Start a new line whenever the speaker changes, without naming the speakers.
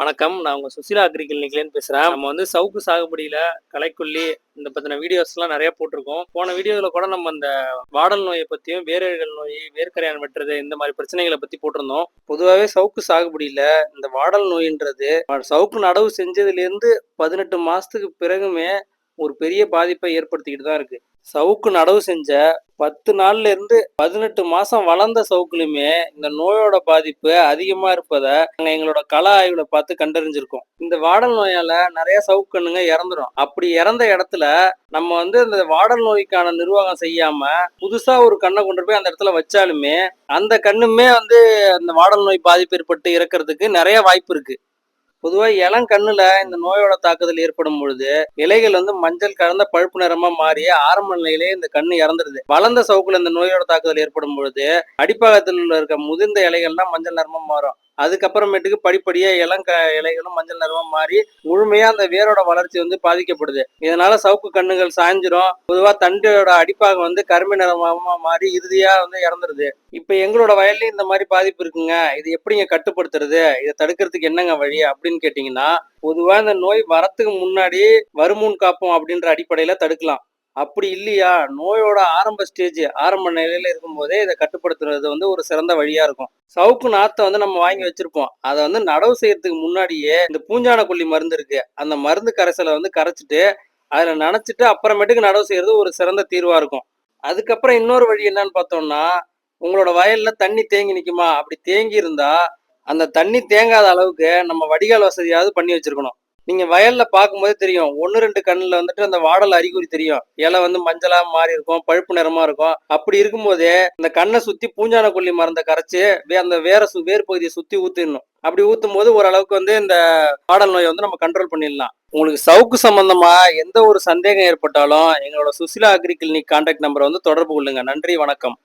வணக்கம். நான் உங்க சுசிலா அக்ரி கிளினிக்லேருந்து பேசுறேன். நம்ம வந்து சவுக்கு சாகுபடியில களைக்கொல்லி இந்த பத்தின வீடியோஸ் எல்லாம் நிறைய போட்டிருக்கோம். போன வீடியோல கூட நம்ம இந்த வாடல் நோயை பத்தியும் வேரழிகள் நோய் வேர்க்கரையான் வெட்டுறது இந்த மாதிரி பிரச்சனைகளை பத்தி போட்டிருந்தோம். பொதுவாகவே சவுக்கு சாகுபடியில இந்த வாடல் நோயின்றது சவுக்கு நடவு செஞ்சதுல இருந்து பதினெட்டு மாசத்துக்கு பிறகுமே ஒரு பெரிய பாதிப்பை ஏற்படுத்திக்கிட்டு தான் இருக்கு. சவுக்கு நடவு செஞ்ச பத்து நாள்ல இருந்து பதினெட்டு மாசம் வளர்ந்த சவுக்குலையுமே இந்த நோயோட பாதிப்பு அதிகமா இருப்பதை நாங்க எங்களோட கள ஆய்வுல பார்த்து கண்டறிஞ்சிருக்கோம். இந்த வாடல் நோயால நிறைய சவுக்கு கண்ணுங்க இறந்துரும். அப்படி இறந்த இடத்துல நம்ம வந்து இந்த வாடல் நோய்க்கான நிர்வாகம் செய்யாம புதுசா ஒரு கண்ணை கொண்டு போய் அந்த இடத்துல வச்சாலுமே அந்த கண்ணுமே வந்து அந்த வாடல் நோய் பாதிப்பு ஏற்பட்டு இறக்கிறதுக்கு நிறைய வாய்ப்பு இருக்கு. பொதுவாக இளங்கண்ணுல இந்த நோயோட தாக்குதல் ஏற்படும் பொழுது இலைகள் வந்து மஞ்சள் கலந்த பழுப்பு நிறமா மாறி ஆரம்ப நிலையிலே இந்த கண்ணு இறந்துருது. வளர்ந்த சவுக்குல இந்த நோயோட தாக்குதல் ஏற்படும் பொழுது அடிப்பாகத்தில் இருக்க முதிர்ந்த இலைகள்லாம் மஞ்சள் நிறமா மாறும். அதுக்கப்புறமேட்டுக்கு படிப்படியாக இளங்க இலைகளும் மஞ்சள் நிறமாக மாறி முழுமையாக அந்த வேரோட வளர்ச்சி வந்து பாதிக்கப்படுது. இதனால சவுக்கு கண்ணுகள் சாய்ஞ்சிரும். பொதுவாக தண்டோட அடிப்பாகம் வந்து கருமை நிறமாக மாறி இறுதியாக வந்து இறந்துருது. இப்போ எங்களோட வயல்லையும் இந்த மாதிரி பாதிப்பு இருக்குங்க. இது எப்படிங்க கட்டுப்படுத்துறது? இதை தடுக்கிறதுக்கு என்னங்க வழி அப்படின்னு கேட்டிங்கன்னா பொதுவாக இந்த நோய் வரத்துக்கு முன்னாடி வருமுன் காப்போம் அப்படின்ற அடிப்படையில் தடுக்கலாம். அப்படி இல்லையா? நோயோட ஆரம்ப ஸ்டேஜ் ஆரம்ப நிலையில இருக்கும்போதே இதை கட்டுப்படுத்துறது வந்து ஒரு சிறந்த வழியா இருக்கும். சவுக்கு நாத்தை வந்து நம்ம வாங்கி வச்சிருப்போம். அதை வந்து நடவு செய்யறதுக்கு முன்னாடியே இந்த பூஞ்சான கொல்லி மருந்து இருக்கு. அந்த மருந்து கரைசலை வந்து கரைச்சிட்டு அதுல நனைச்சிட்டு அப்புறமேட்டுக்கு நடவு செய்யறது ஒரு சிறந்த தீர்வா இருக்கும். அதுக்கப்புறம் இன்னொரு வழி என்னன்னு பார்த்தோம்னா உங்களோட வயல்ல தண்ணி தேங்கி நிக்குமா? அப்படி தேங்கி இருந்தா அந்த தண்ணி தேங்காத அளவுக்கு நம்ம வடிகால் வசதியாவது பண்ணி வச்சிருக்கணும். நீங்க வயல்ல பார்க்கும்போதே தெரியும். ஒன்னு ரெண்டு கண்ணுல வந்துட்டு அந்த வாடல் அறிகுறி தெரியும். இலை வந்து மஞ்சளா மாறி இருக்கும் பழுப்பு நிறமா இருக்கும். அப்படி இருக்கும்போதே அந்த கண்ணை சுத்தி பூஞ்சான கொல்லி மருந்தை கரைச்சு வே- அந்த வேற சு வேர் பகுதியை சுத்தி ஊத்திடணும். அப்படி ஊத்தும் போது ஓரளவுக்கு வந்து இந்த வாடல் நோயை வந்து நம்ம கண்ட்ரோல் பண்ணிடலாம். உங்களுக்கு சவுக்கு சம்பந்தமா எந்த ஒரு சந்தேகம் ஏற்பட்டாலும் எங்களோட சுசிலா அக்ரி கிளினிக் கான்டாக்ட் நம்பரை வந்து தொடர்பு கொள்ளுங்க. நன்றி வணக்கம்.